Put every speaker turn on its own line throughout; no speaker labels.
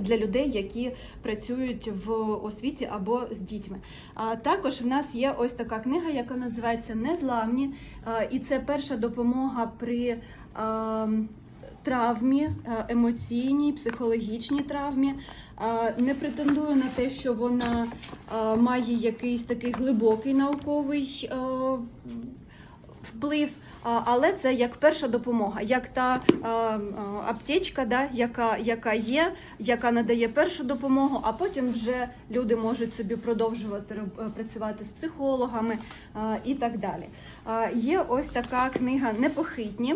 Для людей, які працюють в освіті або з дітьми. А також в нас є ось така книга, яка називається Незламні, і це перша допомога при травмі, е, емоційній, психологічній травмі. Не претендую на те, що вона має якийсь такий глибокий науковий е, вплив. Але це як перша допомога, як та аптечка, да, яка, яка є, яка надає першу допомогу, а потім вже люди можуть собі продовжувати е, працювати з психологами і так далі. Є ось така книга Непохитні.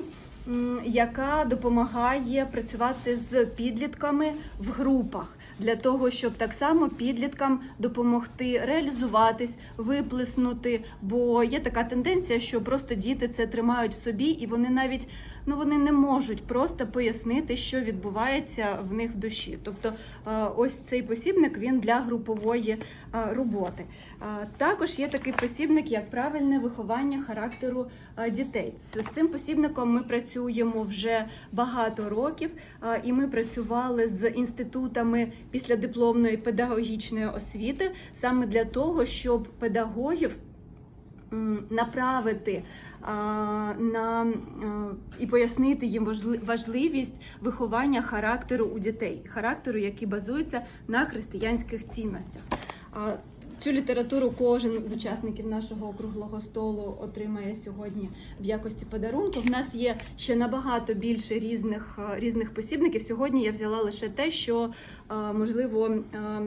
Яка допомагає працювати з підлітками в групах для того, щоб так само підліткам допомогти реалізуватись, виплеснути. Бо є така тенденція, що просто діти це тримають в собі, і вони навіть ну вони не можуть просто пояснити, що відбувається в них в душі. Тобто, е, ось цей посібник він для групової е, роботи. Е, Також є такий посібник, як правильне виховання характеру дітей. З цим посібником ми працюємо вже багато років, і ми працювали з інститутами післядипломної педагогічної освіти саме для того, щоб педагогів направити на і пояснити їм важливість виховання характеру у дітей, характеру, який базується на християнських цінностях. Цю літературу кожен з учасників нашого округлого столу отримає сьогодні в якості подарунку. В нас є ще набагато більше різних, е, різних посібників. Сьогодні я взяла лише те, що е, можливо е,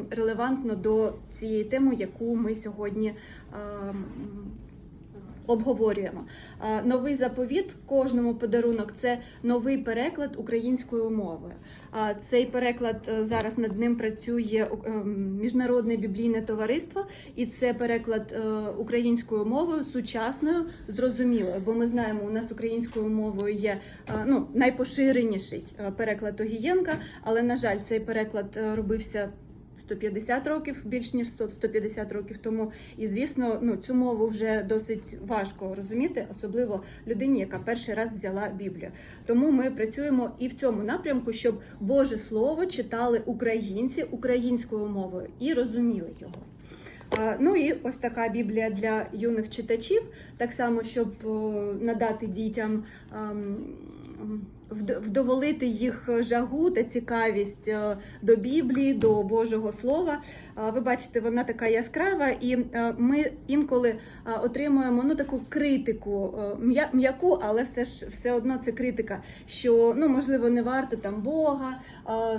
релевантно до цієї теми, яку ми сьогодні обговорюємо. Новий заповіт кожному подарунок це новий переклад українською мовою. А Цей переклад е, зараз над ним працює е, міжнародне біблійне товариство, і це переклад е, українською мовою сучасною, зрозумілою. Бо ми знаємо, у нас українською мовою є ну найпоширеніший переклад Огієнка, але на жаль, цей переклад робився. 150 років, більш ніж 100, 150 років тому. І звісно, ну цю мову вже досить важко розуміти, особливо людині, яка перший раз взяла Біблію. Тому ми працюємо і в цьому напрямку, щоб Боже Слово читали українці українською мовою і розуміли його. А, Ну і ось така Біблія для юних читачів, так само, щоб надати дітям ам, вдоволити їх жагу та цікавість е, до Біблії, до Божого Слова. Ви бачите, вона така яскрава, і е, ми інколи е, отримуємо ну таку критику, е, м'яку, але все ж все одно це критика, що ну можливо не варто там Бога. е,